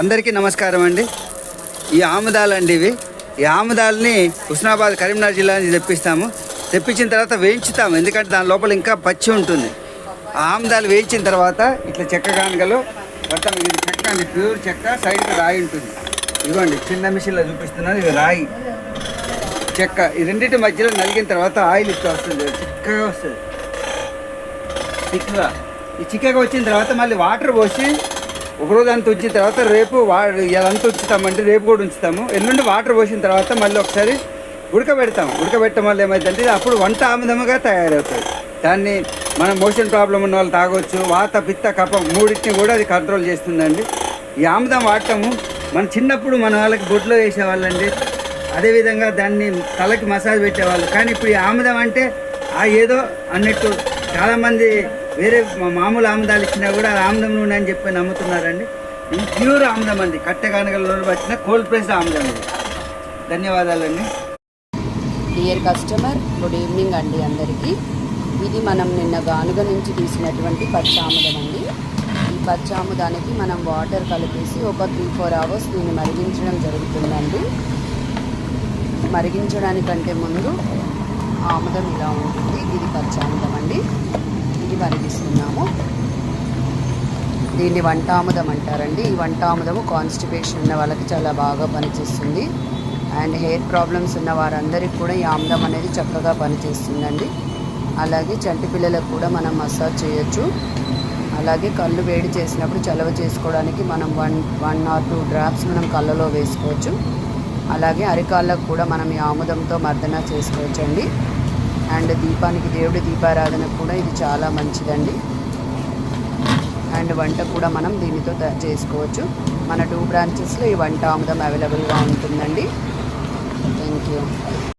అందరికీ నమస్కారం అండి. ఈ ఆముదాలు అండి ఇవి. ఈ ఆముదాలని హుస్నాబాద్ కరీంనగర్ జిల్లా నుంచి తెప్పిస్తాము. తెప్పించిన తర్వాత వేయించుతాము. ఎందుకంటే దాని లోపల ఇంకా పచ్చి ఉంటుంది. ఆ ఆముదాలు వేయించిన తర్వాత ఇట్లా చెక్క కానుకలు మొత్తం ఇది చెక్క అండి ప్యూర్ చెక్క సైడ్కి రాయి ఉంటుంది. ఇదిగోండి చిన్న మిషన్లో చూపిస్తున్నాను. ఇది రాయి. చెక్క. ఈ రెండింటి మధ్యలో నలిగిన తర్వాత ఆయిల్ ఇట్లా వస్తుంది. చిక్కగా వస్తుంది. చిక్కగా. ఈ చిక్కగా వచ్చిన తర్వాత మళ్ళీ వాటర్ పోసి ఒకరోజు అంత ఉంచిన తర్వాత రేపు వా ఇదంతా ఉంచుతామంటే రేపు కూడా ఉంచుతాము. ఎల్లుండి వాటర్ పోసిన తర్వాత మళ్ళీ ఒకసారి ఉడకబెడతాం. ఉడకబెట్టడం వల్ల ఏమైందంటే అప్పుడు వంట ఆముదముగా తయారవుతుంది. దాన్ని మనం మోషన్ ప్రాబ్లం ఉన్న వాళ్ళు తాగొచ్చు వాత పిత్త కప మూడింటిని కూడా అది కంట్రోల్ చేస్తుందండి. ఈ ఆముదం వాడటము మన చిన్నప్పుడు మన వాళ్ళకి బొట్లో వేసేవాళ్ళండి. అదేవిధంగా దాన్ని తలకి మసాజ్ పెట్టేవాళ్ళు. కానీ ఇప్పుడు ఈ ఆముదం అంటే ఆ ఏదో అన్నట్టు చాలామంది వేరే మామూలు ఆముదాలు ఇచ్చినా కూడా అది ఆముదం నూనె అని చెప్పి నమ్ముతున్నారండి. ఇది ప్యూర్ ఆముదం అండి. కట్టెగానగల వచ్చిన కోల్డ్ ప్రెస్ ఆముదం ఇది. ధన్యవాదాలండి. డియర్ కస్టమర్ గుడ్ ఈవినింగ్ అండి అందరికీ. ఇది మనం నిన్న గానుగ నుంచి తీసినటువంటి పచ్చాముదం అండి. ఈ పచ్చాముదానికి మనం వాటర్ కలిపేసి ఒక త్రీ ఫోర్ అవర్స్ దీన్ని మరిగించడం జరుగుతుందండి. మరిగించడానికంటే ముందు ఆముదం ఇలా ఉంటుంది. ఇది పచ్చాముదం అండి. ఇది పరిగిస్తున్నాము దీన్ని వంటాముదం అంటారండి. ఈ వంటాముదము కాన్స్టిపేషన్ ఉన్న వాళ్ళకి చాలా బాగా పనిచేస్తుంది. అండ్ హెయిర్ ప్రాబ్లమ్స్ ఉన్న వారందరికీ కూడా ఈ ఆముదం అనేది చక్కగా పనిచేస్తుందండి. అలాగే చంటి పిల్లలకు కూడా మనం మసాజ్ చేయొచ్చు. అలాగే కళ్ళు వేడి చేసినప్పుడు చలవ చేసుకోవడానికి మనం one one or two drops మనం కళ్ళలో వేసుకోవచ్చు. అలాగే అరికాళ్ళకు కూడా మనం ఈ ఆముదంతో మర్దన చేసుకోవచ్చండి. అండ్ దీపానికి దేవుడి దీపారాధనకు కూడా ఇది చాలా మంచిదండి. అండ్ వంట కూడా మనం దీనితో చేసుకోవచ్చు. మన టూ బ్రాంచెస్లో ఈ వంట ఆముదం అవైలబుల్గా ఉంటుందండి. Thank you